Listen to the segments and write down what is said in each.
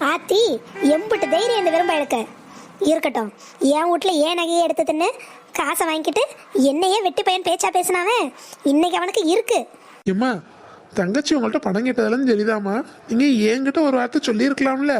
ஆத்தி எம்பிட்டு தைரியம் இந்த விரும்ப எடுக்க இருக்கட்டும் என் வீட்ல ஏன் நகையை எடுத்து தின்னு காசை வாங்கிட்டு என்னையே வெட்டி பையன் பேச்சா பேசினாவே? இன்னைக்கு அவனுக்கு இருக்கு. ஏம்மா தங்கச்சி உங்கள்கிட்ட பணம் கேட்டதெல்லாம் சரிதாம்மா. நீங்க என்கிட்ட ஒரு வார்த்தை சொல்லியிருக்கலாம்ல.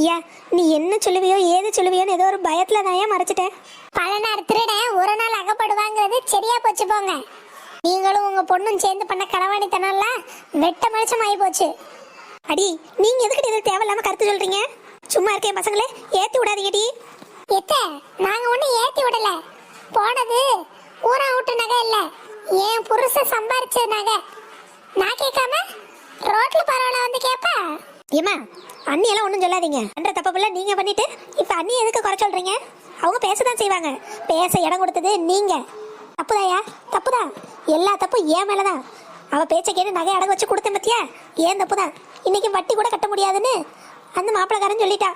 ஐயா நீ என்ன சொல்லுவியோ ஏது சொல்லுவியோன்னு ஏதோ ஒரு பயத்துல தான் ஏன் மறைச்சிட்டேன் பல நாள் திருடன் ஒரு நாள் அகப்படுவாங்கிறது சரியா போச்சு போங்க. நீங்களும் உங்க பொண்ணும் சேர்ந்து பண்ண களவாணித்தனம்ல வெட்ட மனுஷம் ஆகி போச்சு. அடி நீங்க எதுக்கு இது தேவையில்லாம கருத்து சொல்றீங்க? சும்மா இருக்கேன் பசங்களே ஏத்தி விடாதீங்கடி. எத்த நாங்க ஒண்ணும் ஏத்தி விடல. போனது ஊரா விட்டு நகை இல்ல. என் புருஷன் சம்பாரிச்ச நகை. நான் கேட்காம ரோட்ல பரவாயில்ல வந்து கேப்பா? ஏமா அண்ணி எல்லாம் ஒன்றும் சொல்லாதீங்க. பண்ற தப்ப பிள்ளை நீங்க பண்ணிட்டு இப்ப அண்ணி எதுக்கு குறை சொல்றீங்க? அவங்க பேசதான் செய்வாங்க. பேச இடம் கொடுத்தது நீங்க. தப்புதாயா? தப்புதான். எல்லா தப்பும் ஏன் மேலதான். அவ பேச்சை கேட்டு நகை அடகு வச்சு கொடுத்தேன் பத்தியா? ஏன் தப்புதான்? இன்னைக்கு வட்டி கூட கட்ட முடியாதுன்னு அந்த மாப்பிளக்காரன் சொல்லிட்டா.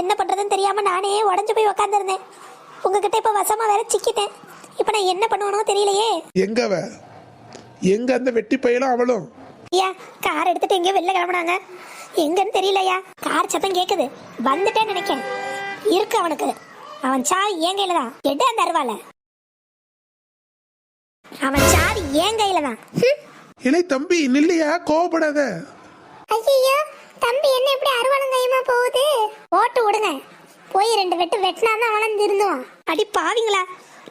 என்ன பண்றதுன்னு தெரியாம நானே உடஞ்சு போய் உக்காந்துருந்தேன். உங்ககிட்ட இப்ப வசமா வேற சிக்கிட்டேன். இப்ப நான் என்ன பண்ணுவனோ தெரியலையே. எங்க அவ? எங்க அந்த வெட்டி பையலும் அவளும்? ஐயா கார் எடுத்துட்டு எங்கேயோ வெளில கிளம்புனாங்க. எங்கன்னு தெரியலையா? கார் சத்தம் கேக்குது. வந்துட்டேன்னு நினைக்கேன். இருக்கு அவனுக்கு. அவன் சாவி என் கையில தான். எடு அந்த அருவால அவன் சாவி என் கையில தான். இலை தம்பி நில்லையா? கோவப்படாத. ஐயோ தம்பி என்ன இப்படி அருவாளும் கையுமா போகுது? ஓட்டு விடுங்க. போய் ரெண்டு வெட்டு வெட்டினா தான் வளர்ந்து இருந்தோம் அடி பாவிங்களா.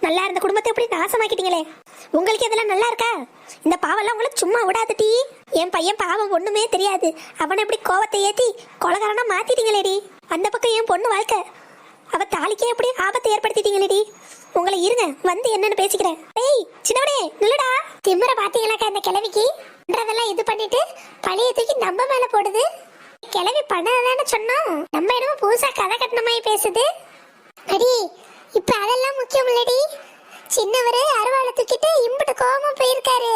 நல்லா இருந்த குடும்பத்தை எப்படி நாசமாக்கிட்டீங்களே. உங்களுக்கு இதெல்லாம் நல்லா இருக்கா? இந்த பாவெல்லாம் உங்களுக்கு சும்மா விடாதுடி என் பையன் பாவம் ஒண்ணுமே தெரியாது. அவனை எப்படி கோவத்தை ஏத்தி கொலகாரனா மாத்திட்டீங்களேடி. அந்த பக்கம் என் பொண்ணு வாழ்க்கை. அவ தாலிக்கே எப்படி ஆபத்தை ஏற்படுத்திட்டீங்களேடி உங்களை இருங்க வந்து என்னன்னு பேசிக்கிறேன். ஏய் சின்னவனே நில்லுடா. திமிர பாத்தீங்களாக்கா இந்த கிழவிக்கு? பண்றதெல்லாம் இது பண்ணிட்டு பழைய தூக்கி நம்ம மேல போடுது. கிளவி பண்ணதானே சொன்னோம். நம்ம என்னமோ புதுசா கதை கட்டின மாதிரி பேசுது. அடி இப்ப அதெல்லாம் முக்கியம் இல்லடி. சின்னவரு அருவாளை தூக்கிட்டு இம்புட்டு கோபமா போயிருக்காரு.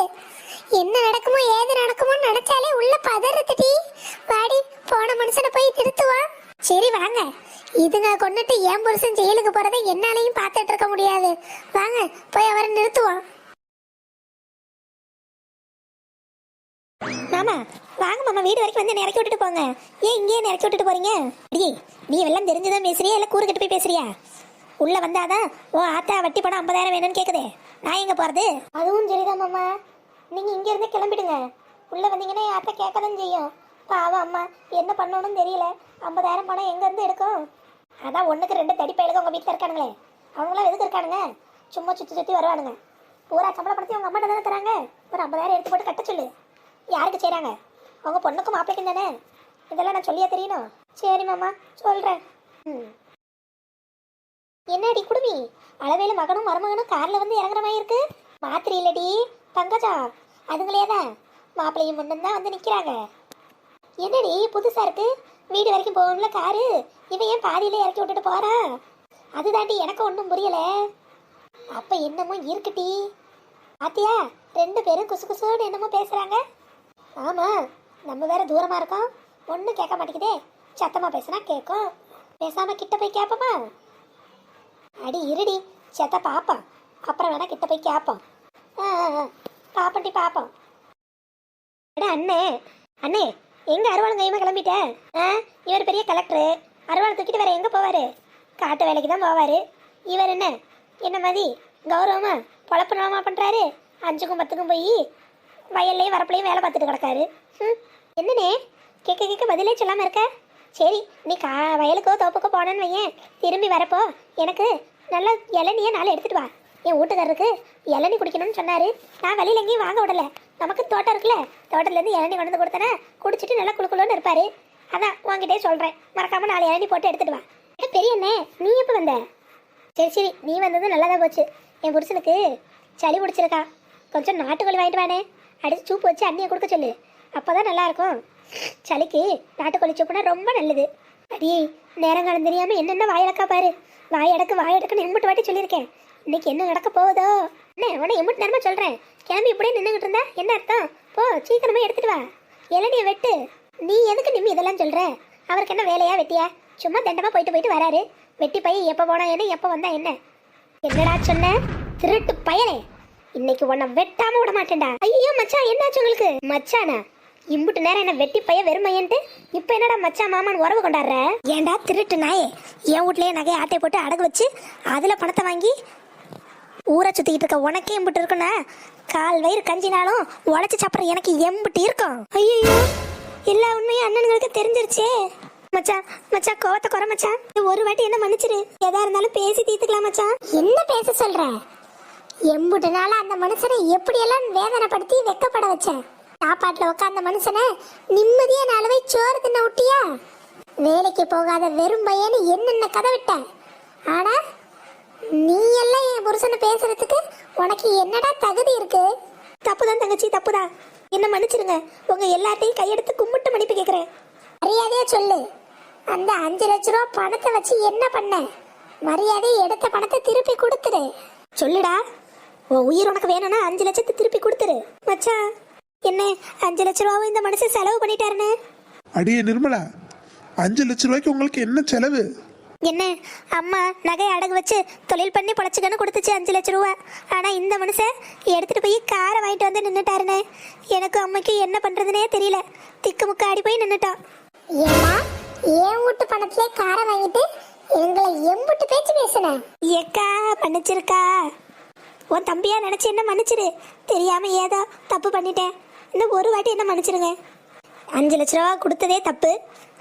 என்ன நடக்குமோ ஏது நடக்குமோ நினைச்சாலே உள்ள பதறதுடி வாடி போன மனுஷனை போய் திருத்துவா. சரி வாங்க. இதுங்க கொண்டுட்டு ஏன் புருஷன் ஜெயிலுக்கு போறதை என்னாலையும் பார்த்துட்டு இருக்க முடியாது. வாங்க போய் அவரை நிறுத்துவோம். மாமா வாங்க மாமா வீடு வரைக்கும் வந்து என்னை இறக்கி விட்டுட்டு போங்க. ஏன் இங்கேயே என்னை இறக்கி விட்டுட்டு போறீங்க? அடி நீ எல்லாம் தெரிஞ்சுதான் பேசுறியா? இல்லை கூறு கட்டு போய் பேசுறியா? உள்ள வந்தாதான் ஓ ஆத்தா வட்டி பணம் ஐம்பதாயிரம் வேணும்னு கேக்குதே. நான் எங்க போறது? அதுவும் சரிதான் மாமா. நீங்க இங்க இருந்தே கிளம்பிடுங்க. உள்ள வந்தீங்கன்னா என் ஆத்தா கேட்கதான் செய்யும். பாவம் அம்மா என்ன பண்ணணும்னு தெரியல. ஐம்பதாயிரம் பணம் எங்க இருந்து எடுக்கும்? அதான் ஒண்ணுக்கு ரெண்டு தடி பயலுக்கு உங்க வீட்டுல இருக்கானுங்களே. அவங்களாம் எதுக்கு இருக்கானுங்க? சும்மா சுத்தி சுத்தி வருவானுங்க. பூரா சம்பளப்படுத்தி உங்கள் அம்மா அம்மாட்ட தானே தராங்க? ஒரு ஐம்பதாயிரம் எடுத்து போட்டு கட்ட சொல்லு. யாருக்கு செய்கிறாங்க அவங்க பொண்ணுக்கும் மாப்பிளைக்கும் தானே? இதெல்லாம் நான் சொல்லியா தெரியணும். சரி மாமா சொல்றேன். ம். என்னடி குடுமி? அளவேல மகனும் மருமகனும் கார்ல வந்து இறங்குற மாதிரி இருக்கு. மாத்திரை இல்லடி பங்கஜா அதுங்களே தான். மாப்பிள்ளையும் பொண்ணும் தான் வந்து நிக்கிறாங்க. என்னடி புதுசா இருக்கு? வீடு வரைக்கும் போகணும்ல காரு? இவன் ஏன் பாதியில இறக்கி விட்டுட்டு போறான் அதுதாண்டி எனக்கு ஒன்றும் புரியல. அப்ப என்னமோ இருக்குடி பாத்தியா ரெண்டு பேரும் குசு குசுன்னு என்னமோ பேசுறாங்க. ஆமாம் நம்ம வேற தூரமாக இருக்கோம். ஒன்றும் கேட்க மாட்டேங்குதே. சத்தமாக பேசுனா கேட்கும். பேசாமல் கிட்ட போய் கேட்போமா அடி இருடி. செத்த பார்ப்போம் அப்புறம் வேணா கிட்ட போய் கேட்போம் பாப்பண்டி பார்ப்போம் ஆ. அண்ணே. அண்ணே எங்க அருவாள் கைமா கிளம்பிட்டேன் ஆ இவர் பெரிய கலெக்டரு அருவாள் தூக்கிட்டு வேற எங்க போவாரு? காட்டு வேலைக்கு தான் போவாரு. இவர் என்ன? என்ன மாதிரி? கௌரவமா? பொழப்பு நலமா பண்றாரு? அஞ்சுக்கும் பத்துக்கும் போய் வயல்லையும் வரப்புலையும் வேலை பார்த்துட்டு கிடக்காரு. ம், என்னண்ணே? கேட்க கேட்க பதிலே சொல்லாமல் இருக்க? சரி நீ கா வயலுக்கோ தோப்புக்கோ போனேன்னு வையேன். திரும்பி வரப்போ எனக்கு நல்ல இளநியை நாலு எடுத்துகிட்டு வா. என் வீட்டுக்காரருக்கு இளநி குடிக்கணும்னு சொன்னார். நான் வெளியில் எங்கேயும் வாங்க விடலை. நமக்கு தோட்டம் இருக்குல்ல தோட்டத்துலேருந்து இளநி கொண்டு வந்து கொடுத்தேன்னா குடிச்சிட்டு நல்லா குளுக்குளுன்னு இருப்பார். அதான் உங்ககிட்டே சொல்கிறேன் மறக்காமல் நாலு இளநி போட்டு எடுத்துகிட்டு வா. பெரிய பெரியண்ணே நீ எப்போ வந்த? சரி சரி நீ வந்தது நல்லாதான் போச்சு. என் புருஷனுக்கு சளி பிடிச்சிருக்கா கொஞ்சம் நாட்டுக்கோழி வாங்கிட்டு வானே அடிச்சு சூப்பு வச்சு அண்ணியை கொடுக்க சொல்லு. அப்போ தான் நல்லாயிருக்கும். சளிக்கு நாட்டுக்கோழி சூப்புனா ரொம்ப நல்லது. அடி நேரங்காலம் தெரியாமல் என்னென்ன வாயடக்கா பாரு. வாயடக்கு வாயடக்குன்னு எம்பிட்டு வாட்டி சொல்லியிருக்கேன். இன்னைக்கு என்ன நடக்க போகுதோ? என்ன உன்னை எம்பிட்டு நேரமாக சொல்கிறேன் கிளம்பி இப்படியே நின்றுக்கிட்டு இருந்தா என்ன அர்த்தம்? போ சீக்கிரமா எடுத்துகிட்டு வா. இளநியை வெட்டு. நீ எதுக்கு நிம்மி இதெல்லாம் சொல்கிற அவருக்கு என்ன வேலையா வெட்டியா? சும்மா தண்டமாக போயிட்டு போயிட்டு வராரு. வெட்டி பையன் எப்போ போனா என்ன எப்போ வந்தா என்ன? என்னடா சொன்ன? திருட்டு பயலே. இன்னைக்கு உன்னை வெட்டாம விட மாட்டேன்டா. ஐயோ மச்சான் என்னாச்சு உங்களுக்கு? மச்சானா இம்புட்டு நேரம் என்ன வெட்டி பைய வெறுமையன்ட்டு இப்போ என்னடா மச்சான் மாமான் உறவு கொண்டாடுற? ஏன்டா திருட்டு நாயே? என் வீட்லயே நகையை ஆட்டை போட்டு அடகு வச்சு அதுல பணத்தை வாங்கி ஊரை சுத்திக்கிட்டு இருக்க உனக்கே எம்பிட்டு இருக்குன்னா கால் வயிறு கஞ்சினாலும் உழைச்சி சாப்பிட்ற எனக்கு எம்பிட்டு இருக்கும். ஐயோ எல்லா உண்மையும் அண்ணனுங்களுக்கு தெரிஞ்சிருச்சே. மச்சான் மச்சான் கோவத்தை குறை மச்சான் ஒரு வாட்டி என்ன மன்னிச்சிரு. எதா இருந்தாலும் பேசி தீர்த்துக்கலாம் மச்சான் என்ன பேச சொல்ற? எம்புட்டு நாளா அந்த மனுஷனை எப்படியெல்லாம் வேதனைப்படுத்தி வெக்கப்பட வச்சேன் சாப்பாட்டுல உட்காந்த மனுஷனை நிம்மதியா நாலவை சோறு தின்ன விட்டியா? வேலைக்கு போகாத வெறும் பையன்னு என்னென்ன கதை விட்ட? ஆனா நீ எல்லாம் என் புருஷனை பேசுறதுக்கு உனக்கு என்னடா தகுதி இருக்கு? தப்புதான் தங்கச்சி தப்புதான். என்ன மன்னிச்சிருங்க. உங்க எல்லாத்தையும் கையெடுத்து கும்பிட்டு மன்னிப்பு கேட்குறேன் மரியாதையா சொல்லு. அந்த அஞ்சு லட்ச ரூபா பணத்தை வச்சு என்ன பண்ண? மரியாதை எடுத்த பணத்தை திருப்பி கொடுத்துடு. சொல்லுடா. உன் உயிர் உனக்கு வேணும்னா அஞ்சு லட்சத்தை திருப்பி கொடுத்துரு. மச்சான் என்ன அஞ்சு லட்ச ரூபாவும் இந்த மனுஷன் செலவு பண்ணிட்டாருன்னு? அடியே நிர்மலா அஞ்சு லட்ச ரூபாய்க்கு உங்களுக்கு என்ன செலவு? என்ன அம்மா நகை அடகு வச்சு தொழில் பண்ணி பொழைச்சிக்கன்னு கொடுத்துச்சு அஞ்சு லட்ச ரூபா. ஆனா இந்த மனுஷன் எடுத்துட்டு போய் காரை வாங்கிட்டு வந்து நின்னுட்டாருனே எனக்கு அம்மைக்கு என்ன பண்றதுனே தெரியல. திக்கு முக்க ஆடி போய் நின்னுட்டான். ஏமா என் வீட்டு பணத்திலே காரை வாங்கிட்டு எங்களை எம்புட்டு பேச்சு பேசுன? ஏக்கா மன்னிச்சிருக்கா. உன் தம்பியா நினைச்சு என்ன மன்னிச்சிரு? தெரியாம ஏதோ தப்பு பண்ணிட்டேன். இன்னும் ஒரு வாட்டி என்ன மன்னிச்சிருங்க. அஞ்சு லட்ச ரூபா கொடுத்ததே தப்பு.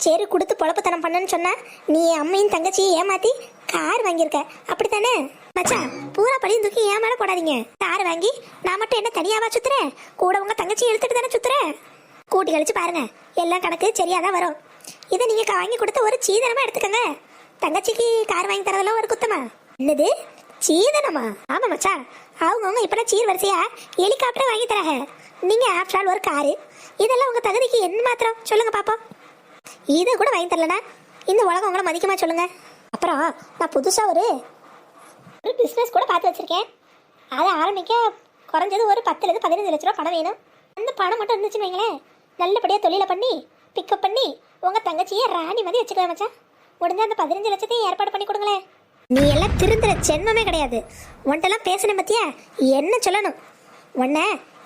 சரி கொடுத்து பொழப்புத்தனம் பண்ணன்னு சொன்னா நீ என் அம்மையும் தங்கச்சியும் ஏமாத்தி கார் வாங்கியிருக்க. அப்படித்தானே? மச்சான் பூரா படியும் தூக்கி ஏன் மேல போடாதீங்க. கார் வாங்கி நான் மட்டும் என்ன தனியாவா சுத்துறேன்? கூட உங்க தங்கச்சி எடுத்துட்டு தானே சுத்துறேன்? கூட்டி கழிச்சு பாருங்க எல்லாம் கணக்கு சரியா தான் வரும். இதை நீங்க வாங்கி கொடுத்த ஒரு சீதனமா எடுத்துக்கோங்க. தங்கச்சிக்கு கார் வாங்கி தரதெல்லாம் ஒரு குத்தமா? என்னது? சீதனமா? ஆமா மச்சான். அவங்கவுங்க இப்பெல்லாம் சீர் வரிசையா ஹெலிகாப்டர் வாங்கி தராங்க. நீங்க ஆஃப்டர் ஆல் ஒரு காரு. இதெல்லாம் உங்க தகுதிக்கு என்ன மாத்திரம்? சொல்லுங்க பாப்போம். இதை கூட வாங்கி தரலனா? இந்த உலகம் உங்களை மதிக்குமா சொல்லுங்க. அப்புறம் நான் புதுசா ஒரு ஒரு பிஸ்னஸ் கூட பார்த்து வச்சிருக்கேன். அதை ஆரம்பிக்க குறைஞ்சது ஒரு பத்துலேருந்து பதினஞ்சு லட்ச ரூபா பணம் வேணும். அந்த பணம் மட்டும் இருந்துச்சுன்னு வைங்களேன். நல்லபடியாக தொழிலை பண்ணி பிக்கப் பண்ணி உங்கள் தங்கச்சியை ராணி மாதிரி வச்சுக்கலாம் மச்சான். முடிஞ்ச அந்த பதினஞ்சு லட்சத்தையும் ஏற்பாடு பண்ணி கொடுங்களேன். நீ எல்லாம் திருந்துற ஜென்மமே கிடையாது. உன்ட்டெல்லாம் பேசின பத்தியா? என்ன சொல்லணும்? உன்னை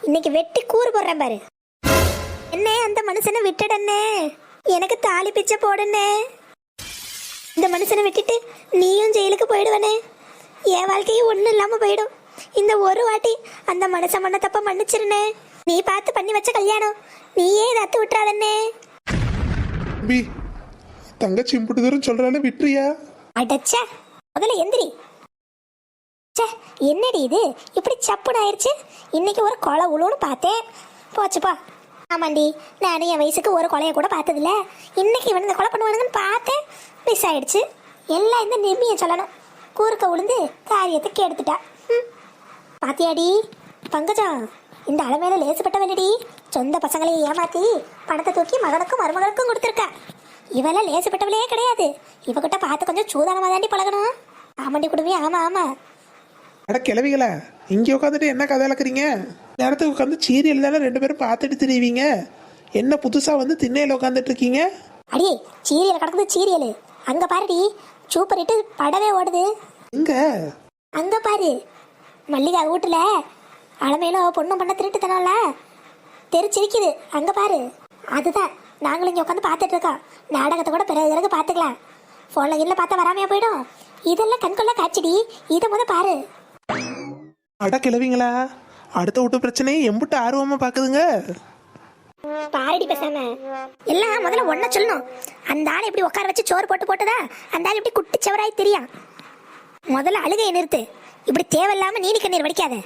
இன்னைக்கு வெட்டி கூறு போடுறேன் பாரு. என்ன அந்த மனுஷனை விட்டுடனே? எனக்கு தாலி பிச்சை போடுனே? இந்த மனுஷனை விட்டுட்டு நீயும் ஜெயிலுக்கு போயிடுவனே? என் வாழ்க்கையும் ஒன்றும் இல்லாமல் போயிடும். இந்த ஒரு வாட்டி அந்த மனுஷன் மண்ண தப்ப மன்னிச்சிருனே? நீ பார்த்து பண்ணி வச்ச கல்யாணம். நீயே இதை அத்து விட்டுறாதண்ணே. தங்கச்சி இம்புட்டு தூரம் சொல்றால விட்டுறியா? அடச்சே. முதல்ல எந்திரி. ச்சே என்னடி இது? இப்படி சப்புன்னு ஆயிடுச்சு இன்னைக்கு ஒரு கொலை உழுன்னு பார்த்தேன். போச்சுப்பா ஆமாண்டி நானும் என் வயசுக்கு ஒரு கொலையை கூட பார்த்ததில்ல. இன்னைக்கு இவனுங்க கொலை பண்ணுவானுங்கன்னு பார்த்தேன். மிஸ் ஆயிடுச்சு. எல்லாம் இந்த நிம்மியை சொல்லணும். கூறுக்க உளுந்து காரியத்தை கெடுத்துட்டா. ம். பாத்தியாடி பங்கஜா இந்த அளவேல லேசுப்பட்டவனடி சொந்த பசங்களையும் ஏமாத்தி பணத்தை தூக்கி மகனுக்கும் மருமகளுக்கும் கொடுத்துருக்கா. இவெல்லாம் லேசுப்பட்டவளே கிடையாது. இவகிட்ட பார்த்து கொஞ்சம் சூதானமா தாண்டி பழகணும். ஆமாண்டி குடுமி ஆமா ஆமா. அட கிளவிகளா இங்கே உட்காந்துட்டு என்ன கதை இழக்கிறீங்க நேரத்துக்கு உட்காந்து சீரியல் தானே ரெண்டு பேரும் பார்த்துட்டு திரிவீங்க? என்ன புதுசாக வந்து திண்ணையில் உட்காந்துட்டு இருக்கீங்க அடி சீரியல் கிடக்குது சீரியல். அங்க பாருடி சூப்பர் ஹிட் படவே ஓடுது. எங்க? அங்க பாரு. மல்லிகா வீட்டுல அலமையில பொண்ணும் பண்ண திருட்டுத்தனம்ல தெரிச்சிருக்குது அங்க பாரு. அதுதான் நாங்களும் இங்க உட்காந்து பார்த்துட்டு இருக்கோம். நாடகத்தை கூட பிறகு பிறகு பார்த்துக்கலாம். ஃபோனில் கீழே பார்த்தா வராமையா போயிடும். இதெல்லாம் கண்கொள்ள காட்சிடி. இதை முத பாரு. அட கிளவிங்களா அடுத்த வீட்டு பிரச்சனையை எம்புட்டு ஆர்வமாக பார்க்குதுங்க பாரடி பேசாம. எல்லாம் முதல்ல ஒன்ன சொல்லணும். அந்த ஆளை எப்படி உட்கார வச்சு சோறு போட்டு போட்டதா? அந்த ஆள் எப்படி குட்டி செவராய் தெரியும் முதல்ல அழுகையை நிறுத்து. இப்படி தேவையில்லாம நீனி கண்ணீர் வடிக்காத.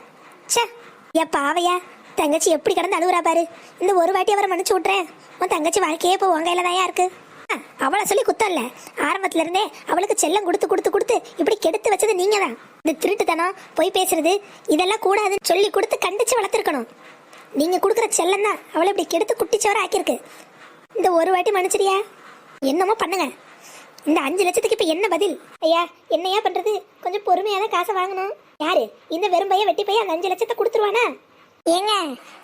ச்சே ஏ பாவையா தங்கச்சி எப்படி கிடந்து அழுகுறா பாரு. இந்த ஒரு வாட்டி அவரை மன்னிச்சு விட்றேன் உன் தங்கச்சி வாழ்க்கையே இப்போ உன் கையில தான் இருக்கு. அவளை சொல்லி குத்தம் இல்ல. ஆரம்பத்துல இருந்தே அவளுக்கு செல்லம் கொடுத்து கொடுத்து கொடுத்து இப்படி கெடுத்து வச்சது நீங்க தான் இந்த திருட்டுத்தனம் போய் பேசுறது இதெல்லாம் கூடாதுன்னு சொல்லி கொடுத்து கண்டிச்சு வளர்த்துருக்கணும். நீங்க கொடுக்குற செல்லம் தான் அவளை இப்படி கெடுத்து குட்டிச்சவரை ஆக்கியிருக்கு. இந்த ஒரு வாட்டி மன்னிச்சிரியா என்னமோ பண்ணுங்க. இந்த அஞ்சு லட்சத்துக்கு இப்ப என்ன பதில்? ஐயா என்னையா பண்றது? கொஞ்சம் பொறுமையா தான் காசை வாங்கணும். யாரு? இந்த வெறும் பையன் வெட்டி பையன் அந்த அஞ்சு லட்சத்தை கொடுத்துருவானா? ஏங்க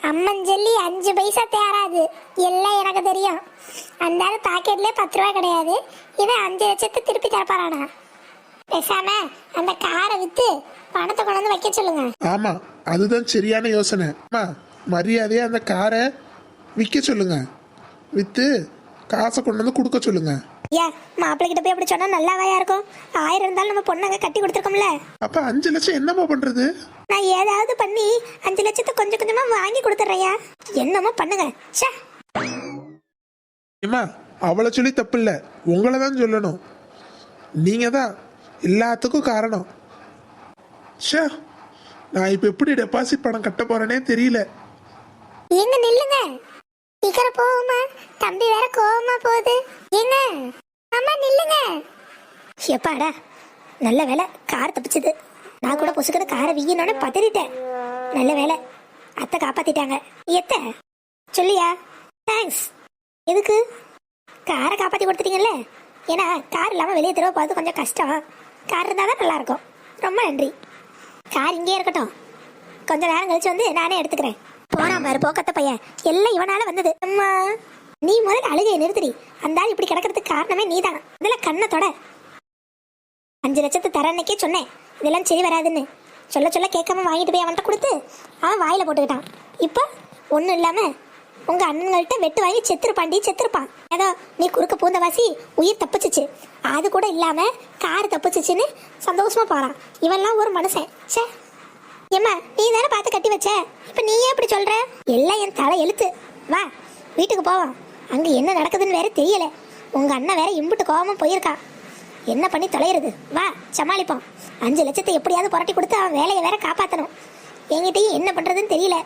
அம்மன் ஜல்லி அஞ்சு பைசா தேராது எல்லாம் எனக்கு தெரியும். அந்த ஆள் பாக்கெட்லயே பத்து ரூபா கிடையாது. இவன் அஞ்சு லட்சத்தை திருப்பி தரப்பாரானா பேசாம அந்த காரை வித்து பணத்தை கொண்டு வந்து வைக்க சொல்லுங்க. ஆமாம் அதுதான் சரியான யோசனை. அம்மா மரியாதையாக அந்த காரை விற்க சொல்லுங்க. விற்று காசை கொண்டு வந்து கொடுக்க சொல்லுங்க. ஐயா மாப்பிள்ளை கிட்ட போய் அப்படி சொன்னா நல்லாவாயா இருக்கும்? ஆயிரம் இருந்தாலும் நம்ம பொண்ணாங்க கட்டி கொடுத்துருக்கோம்ல. அப்போ அஞ்சு லட்சம் என்னம்மா பண்ணுறது நான் ஏதாவது பண்ணி அஞ்சு லட்சத்தை கொஞ்சம் கொஞ்சமா வாங்கி கொடுத்துட்றேயா என்னமோ பண்ணுங்க. ச்சே. ஏம்மா அவளை சொல்லி தப்பு இல்லை உங்களை தான் சொல்லணும். நீங்கள் தான் எல்லாத்துக்கும் காரணம். ஷே நான் இப்போ எப்படி டெபாசிட் பணம் கட்ட போகிறேனே தெரியல. எங்க நில்லுங்க. சீக்கிரம் போகுமா தம்பி வேற கோவமா போகுது. என்ன அம்மா நில்லுங்க. எப்பாடா நல்ல வேலை கார் தப்பிச்சது. நான் கூட பொசுக்கிற காரை வீயணும்னு பதறிட்டேன். நல்ல வேலை அத்தை காப்பாத்திட்டாங்க. எத்த? சொல்லியா? தேங்க்ஸ் எதுக்கு? காரை காப்பாத்தி கொடுத்துட்டீங்கல்ல? ஏன்னா கார் இல்லாமல் வெளியே திரும்ப போகிறது கொஞ்சம் கஷ்டம். கார் இருந்தால் தான் நல்லா இருக்கும் ரொம்ப நன்றி. கார் இங்கேயே இருக்கட்டும். கொஞ்சம் நேரம் கழிச்சு வந்து நானே எடுத்துக்கிறேன். போறான் பாரு போக்கத்த பையன். எல்லாம் இவனால வந்தது. அம்மா நீ முதல்ல அழுகையை நிறுத்துடி. அந்த ஆள் இப்படி கிடக்கிறதுக்கு காரணமே நீதான். அதில் கண்ணை தொட. அஞ்சு லட்சத்தை தர அன்னைக்கே சொன்னேன். இதெல்லாம் சரி வராதுன்னு. சொல்ல சொல்ல கேட்காம வாங்கிட்டு போய் அவன்கிட்ட கொடுத்து அவன் வாயில் போட்டுக்கிட்டான். இப்போ ஒன்றும் இல்லாமல் உங்கள் அண்ணன்கள்ட்ட வெட்டு வாங்கி செத்துருப்பாண்டி செத்துருப்பான். ஏதோ நீ குறுக்க பூந்தவாசி உயிர் தப்பிச்சிச்சு. அது கூட இல்லாமல் கார் தப்பிச்சிச்சுன்னு சந்தோஷமாக போகிறான் இவன்லாம் ஒரு மனுஷன். ச்சே. ஏம்மா நீ தானே பார்த்து கட்டி வச்ச? இப்போ நீ ஏன் இப்படி சொல்கிற எல்லாம் என் தலை எழுத்து. வா வீட்டுக்கு போவோம். அங்கே என்ன நடக்குதுன்னு வேற தெரியல. உங்கள் அண்ணன் வேற இம்புட்டு கோவமா போயிருக்கான். என்ன பண்ணி தொலைகிறது வா சமாளிப்போம். அஞ்சு லட்சத்தை எப்படியாவது புரட்டி கொடுத்து அவன் வேலையை வேற காப்பாற்றணும் என்கிட்டயும் என்ன பண்ணுறதுன்னு தெரியல.